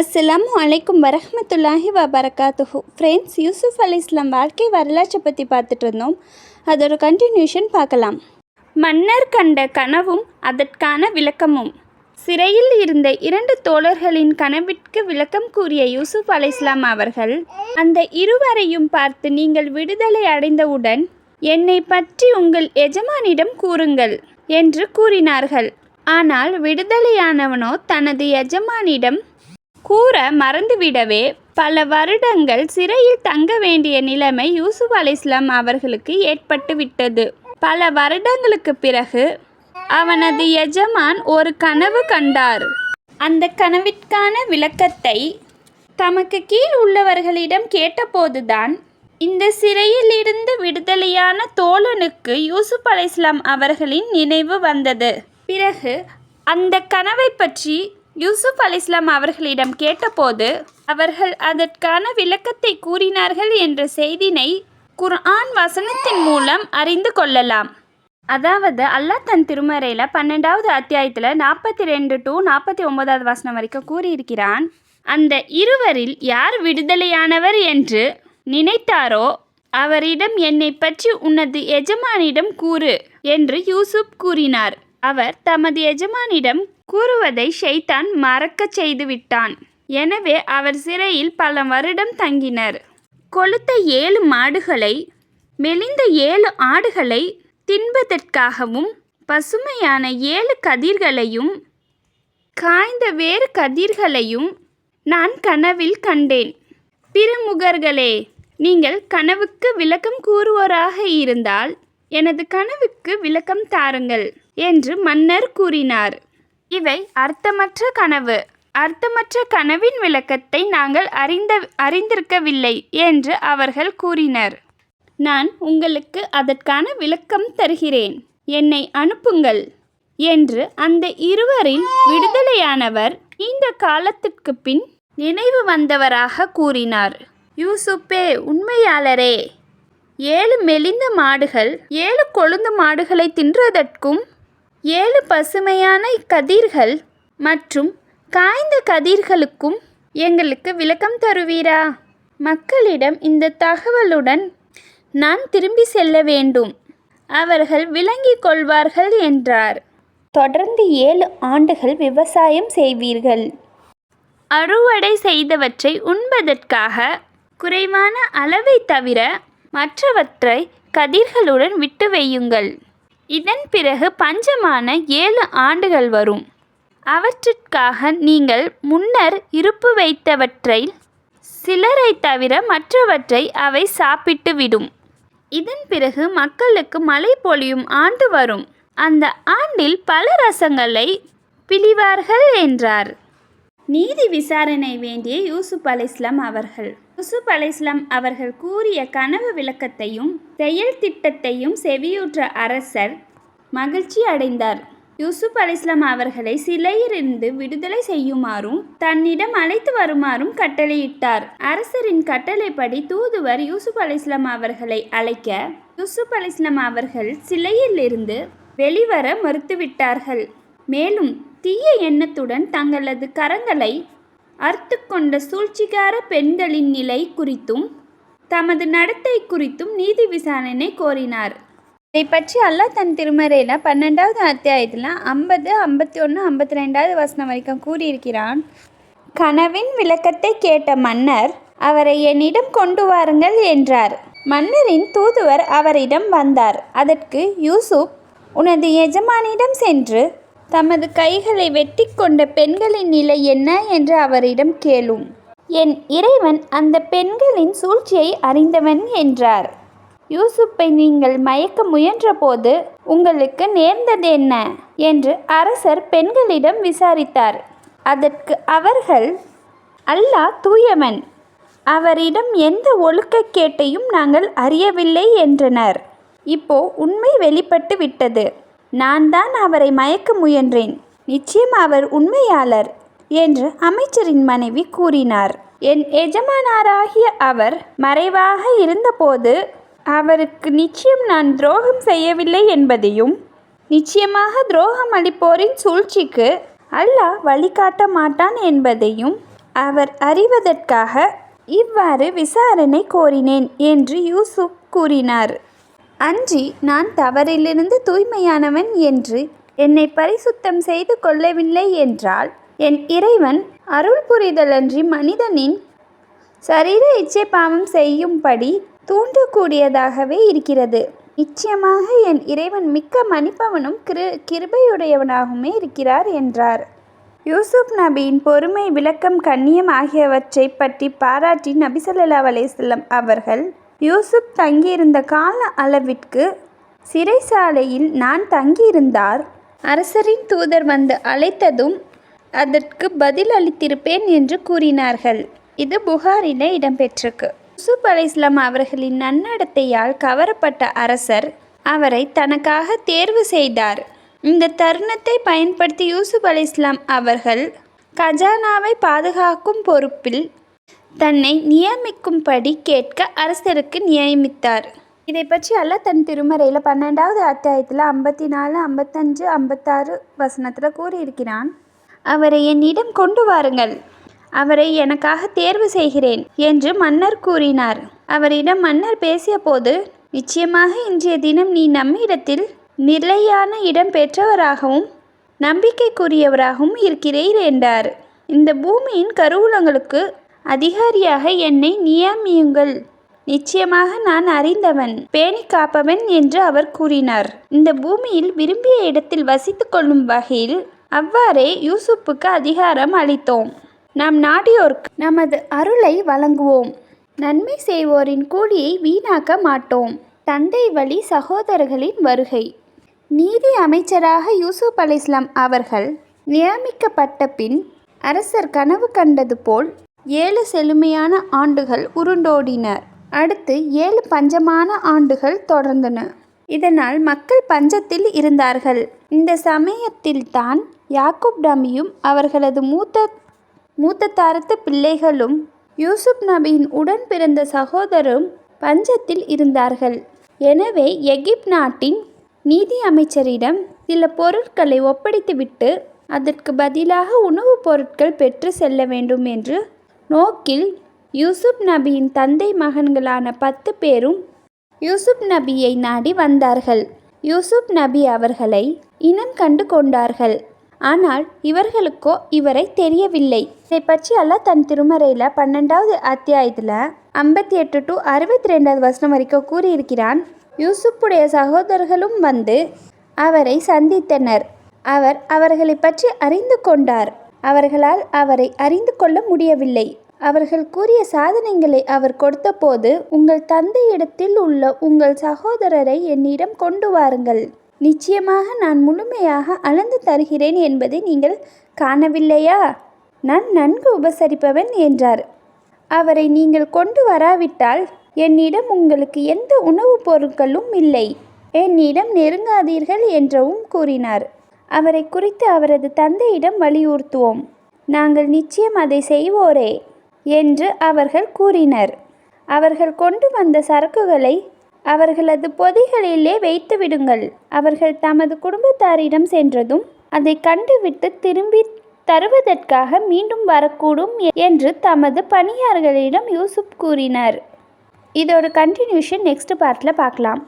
அஸ்ஸலாமு வலைக்கும் வரஹ்மத்துல்லாஹி வபரகாத்துஹு. ஃப்ரெண்ட்ஸ் யூசுஃப் அலி இஸ்லாம் வாழ்க்கை வரலாற்றை பற்றி பார்த்துட்டு இருந்தோம். அதோட கண்டினியூஷன் பார்க்கலாம். மன்னர் கண்ட கனவும் அதற்கான விளக்கமும். சிறையில் இருந்த இரண்டு தோழர்களின் கனவிற்கு விளக்கம் கூறிய யூசுப் அலி இஸ்லாம் அவர்கள் அந்த இருவரையும் பார்த்து நீங்கள் விடுதலை அடைந்தவுடன் என்னை பற்றி உங்கள் எஜமானிடம் கூறுங்கள் என்று கூறினார்கள். ஆனால் விடுதலையானவனோ தனது எஜமானிடம் கூற மறந்துவிடவே பல வருடங்கள் சிறையில் தங்க வேண்டிய நிலைமை யூசுப் அலி இஸ்லாம் அவர்களுக்கு ஏற்பட்டு விட்டது. பல வருடங்களுக்கு பிறகு அவனது எஜமான் ஒரு கனவு கண்டார். அந்த கனவிற்கான விளக்கத்தை தமக்கு கீழ் உள்ளவர்களிடம் கேட்டபோதுதான் இந்த சிறையில் இருந்து விடுதலையான தோழனுக்கு யூசுப் அலை இஸ்லாம் அவர்களின் நினைவு வந்தது. பிறகு அந்த கனவை பற்றி யூசுப் அலி இஸ்லாம் அவர்களிடம் கேட்டபோது அவர்கள் அதற்கான விளக்கத்தை கூறினார்கள் என்ற செய்தினை குர்ஆன் வசனத்தின் மூலம் அறிந்து கொள்ளலாம். அதாவது அல்லாஹ் தன் திருமறையில் பன்னெண்டாவது அத்தியாயத்தில் நாற்பத்தி ரெண்டு டு நாற்பத்தி ஒன்பதாவது வசனம் வரைக்கும் கூறியிருக்கிறான் அந்த இருவரில் யார் விடுதலையானவர் என்று நினைத்தாரோ அவரிடம் என்னை பற்றி உனது எஜமானிடம் கூறு என்று யூசுப் கூறினார். அவர் தமது எஜமானிடம் கூறுவதை ஷைத்தான் மறக்கச் செய்துவிட்டான். எனவே அவர் சிறையில் பல வருடம் தங்கினர். கொளுத்த ஏழு மாடுகளை மெலிந்த ஏழு ஆடுகளை தின்பதற்காகவும் பசுமையான ஏழு கதிர்களையும் காய்ந்த வேறு கதிர்களையும் நான் கனவில் கண்டேன். பிரமுகர்களே நீங்கள் கனவுக்கு விளக்கம் கூறுவோராக இருந்தால் எனது கனவுக்கு விளக்கம் தாருங்கள் என்று மன்னர் கூறினார். இவை அர்த்தமற்ற கனவு. அர்த்தமற்ற கனவின் விளக்கத்தை நாங்கள் அறிந்த அறிந்திருக்கவில்லை என்று அவர்கள் கூறினர். நான் உங்களுக்கு அதற்கான விளக்கம் தருகிறேன். என்னை அனுப்புங்கள் என்று அந்த இருவரில் விடுதலையானவர் நீண்ட காலத்திற்கு பின் நினைவு வந்தவராக கூறினார். யூசுப்பே உண்மையாளரே! ஏழு மெலிந்த மாடுகள் ஏழு கொழுந்து மாடுகளை தின்றதற்கும் ஏழு பசுமையான கதிர்கள் மற்றும் காய்ந்த கதிர்களுக்கும் எங்களுக்கு விளக்கம் தருவீரா? மக்களிடம் இந்த தகவலுடன் நான் திரும்பி செல்ல வேண்டும். அவர்கள் விளங்கிக் கொள்வார்கள் என்றார். தொடர்ந்து ஏழு ஆண்டுகள் விவசாயம் செய்வீர்கள். அறுவடை செய்தவற்றை உண்பதற்காக குறைவான அளவை தவிர மற்றவற்றை கதிர்களுடன் விட்டு வையுங்கள். இதன் பிறகு பஞ்சமான ஏழு ஆண்டுகள் வரும். அவற்றிற்காக நீங்கள் முன்னர் இருப்பு வைத்தவற்றை சிலரை தவிர மற்றவற்றை அவை சாப்பிட்டு விடும். இதன் பிறகு மக்களுக்கு மழை பொழியும் ஆண்டு வரும். அந்த ஆண்டில் பல ரசங்களை பிழிவார்கள் என்றார். நீதி விசாரணை வேண்டிய யூசுப் அலைஸ்லாம் அவர்கள். யூசுப் அலைஸ்லாம் அவர்கள் கூறிய கனவு விளக்கத்தையும் செயல் திட்டத்தையும் செவியுற்ற அரசர் மகிழ்ச்சி அடைந்தார். யூசுப் அலிஸ்லாம் அவர்களை சிலையிலிருந்து விடுதலை செய்யுமாறும் தன்னிடம் அழைத்து வருமாறும் கட்டளையிட்டார். அரசரின் கட்டளைப்படி தூதுவர் யூசுப் அலிஸ்லாம் அவர்களை அழைக்க யூசுப் அலிஸ்லாம் அவர்கள் சிலையிலிருந்து வெளிவர மறுத்துவிட்டார்கள். மேலும் தீய எண்ணத்துடன் தங்களது கரங்களை அர்த்து கொண்ட சூழ்ச்சிகார பெண்களின் நிலை குறித்தும் தமது நடத்தை குறித்தும் நீதி விசாரணை கோரினார். இதை பற்றி அல்லாஹ் தன் திருமறையில் பன்னெண்டாவது அத்தியாயத்தில் ஐம்பது ஐம்பத்தி ஒன்று ஐம்பத்தி ரெண்டாவது வசனம் வரைக்கும் கூறியிருக்கிறான். கனவின் விளக்கத்தை கேட்ட மன்னர் அவரை என்னிடம் கொண்டு வாருங்கள் என்றார். மன்னரின் தூதுவர் அவரிடம் வந்தார். அதற்கு யூசுப் உனது எஜமானிடம் சென்று தமது கைகளை வெட்டி கொண்ட பெண்களின் நிலை என்ன என்று அவரிடம் கேளும். என் இறைவன் அந்த பெண்களின் சூழ்ச்சியை அறிந்தவன் என்றார். யூசுப்பை நீங்கள் மயக்க முயன்றபோது உங்களுக்கு நேர்ந்தது என்ன? என்று அரசர் பெண்களிடம் விசாரித்தார். அதற்கு அவர்கள் அல்லாஹ் தூயவன் அவரிடம் எந்த ஒழுக்கக்கேட்டையும் நாங்கள் அறியவில்லை என்றனர். இப்போ உண்மை வெளிப்பட்டு விட்டது. நான் தான் அவரை மயக்க முயன்றேன். நிச்சயம் அவர் உண்மையாளர் என்று அமைச்சரின் மனைவி கூறினார். என் எஜமானாராகிய அவர் மறைவாக இருந்தபோது அவருக்கு நிச்சயம் நான் துரோகம் செய்யவில்லை என்பதையும் நிச்சயமாக துரோகம் அளிப்போரின் சூழ்ச்சிக்கு அல்லாஹ் வழிகாட்ட மாட்டான் என்பதையும் அவர் அறிவதற்காக இவ்வாறு விசாரணை கோரினேன் என்று யூசுப் கூறினார். அன்றி நான் தவறிலிருந்து தூய்மையானவன் என்று என்னை பரிசுத்தம் செய்து கொள்ளவில்லை என்றால் என் இறைவன் அருள் புரிதலன்றி மனிதனின் சரீர இச்சை பாவம் செய்யும்படி தூண்டக்கூடியதாகவே இருக்கிறது. நிச்சயமாக என் இறைவன் மிக்க மன்னிப்பவனும் கிரு கிருபையுடையவனாகவுமே இருக்கிறார் என்றார். யூசுப் நபியின் பொறுமை விளக்கம் கண்ணியம் ஆகியவற்றை பற்றி பாராட்டி நபிசல்லா அலேஸ்லம் அவர்கள் யூசுப் தங்கியிருந்த கால அளவிற்கு சிறைசாலையில் நான் தங்கியிருந்தார். அரசரின் தூதர் வந்து அழைத்ததும் அதற்கு பதில் அளித்திருப்பேன் என்று கூறினார்கள். இது புகாரிலே இடம்பெற்றிருக்கு. யூசுப் அலைஹிஸ்ஸலாம் அவர்களின் நன்னடத்தையால் கவரப்பட்ட அரசர் அவரை தனக்காக தேர்வு செய்தார். இந்த தருணத்தை பயன்படுத்தி யூசுப் அலைஹிஸ்ஸலாம் அவர்கள் கஜானாவை பாதுகாக்கும் பொறுப்பில் தன்னை நியமிக்கும்படி கேட்க அரசருக்கு நியமித்தார். இதை பற்றி அல்ல தன் திருமறையில் பன்னெண்டாவது அத்தியாயத்தில் ஐம்பத்தி நாலு ஐம்பத்தஞ்சு ஐம்பத்தாறு வசனத்தில் கூறியிருக்கிறான். அவரை என்னிடம் கொண்டு வாருங்கள். அவரை எனக்காக தேர்வு செய்கிறேன் என்று மன்னர் கூறினார். அவரிடம் மன்னர் பேசியபோது நிச்சயமாக இன்றைய தினம் நீ நம்மிடத்தில் நிலையான இடம் பெற்றவராகவும் நம்பிக்கைக்குரியவராகவும் இருக்கிறீர் என்றார். இந்த பூமியின் கருவூலங்களுக்கு அதிகாரியாக என்னை நியமியுங்கள். நிச்சயமாக நான் அறிந்தவன். பேணி காப்பவன் என்று அவர் கூறினார். இந்த பூமியில் விரும்பிய இடத்தில் வசித்து கொள்ளும் வகையில் அவ்வாறே யூசுப்புக்கு அதிகாரம் அளித்தோம். நாம் நாடியோர்க்கு நமது அருளை வழங்குவோம். நன்மை செய்வோரின் கூலியை வீணாக்க மாட்டோம். தந்தை வழி சகோதரர்களின் வருகை. நீதி அமைச்சராக யூசுப் அலைஸ்லாம் அவர்கள் நியமிக்கப்பட்ட பின் அரசர் கனவு கண்டது போல் ஏழு செழுமையான ஆண்டுகள் உருண்டோடின அடுத்து ஏழு பஞ்சமான ஆண்டுகள் தொடர்ந்தன. இதனால் மக்கள் பஞ்சத்தில் இருந்தார்கள். இந்த சமயத்தில்தான் யாக்கூப் நபியும் அவர்களது மூத்த மூத்த பிள்ளைகளும் யூசுப் நபியின் உடன் பிறந்த சகோதரரும் பஞ்சத்தில் இருந்தார்கள். எனவே எகிப்த் நாட்டின் நீதி அமைச்சரிடம் சில பொருட்களை ஒப்படைத்துவிட்டு அதற்கு பதிலாக உணவுப் பொருட்கள் பெற்று செல்ல வேண்டும் என்று நோக்கில் யூசுப் நபியின் தந்தை மகன்களான பத்து பேரும் யூசுப் நபியை நாடி வந்தார்கள். யூசுப் நபி அவர்களை இனம் கண்டு கொண்டார்கள். ஆனால் இவர்களுக்கோ இவரை தெரியவில்லை. இதை பற்றி அல்லாஹ் தன் திருமறையில் பன்னெண்டாவது அத்தியாயத்தில் ஐம்பத்தி எட்டு டு அறுபத்தி ரெண்டாவது வசனம் வரைக்கும் கூறியிருக்கிறான். யூசுப்புடைய சகோதரர்களும் வந்து அவரை சந்தித்தனர். அவர் அவர்களை பற்றி அறிந்து கொண்டார். அவர்களால் அவரை அறிந்து கொள்ள முடியவில்லை. அவர்கள் கூறிய சாதனைகளை அவர் கொடுத்தபோது உங்கள் தந்தையிடத்தில் உள்ள உங்கள் சகோதரரை என்னிடம் கொண்டு வாருங்கள். நிச்சயமாக நான் முழுமையாக அளந்து தருகிறேன் என்பதை நீங்கள் காணவில்லையா? நான் நன்கு உபசரிப்பவன் என்றார். அவரை நீங்கள் கொண்டு வராவிட்டால் என்னிடம் உங்களுக்கு எந்த உணவுப் பொருட்களும் இல்லை. என்னிடம் நெருங்காதீர்கள் என்றவும் கூறினார். அவரை குறித்து அவரது தந்தையிடம் வலியுறுத்துவோம். நாங்கள் நிச்சயம் அதை செய்வோரே. என்று அவர்கள் கூறினர். அவர்கள் கொண்டு வந்த சரக்குகளை அவர்களது பொதிகளிலே வைத்து விடுங்கள். அவர்கள் தமது குடும்பத்தாரிடம் சென்றதும் அதை கண்டுவிட்டு திரும்பி தருவதற்காக மீண்டும் வரக்கூடும் என்று தமது பணியாளர்களிடம் யூசுப் கூறினார். இதோட கண்டினியூஷன் நெக்ஸ்ட் பார்ட்டில் பார்க்கலாம்.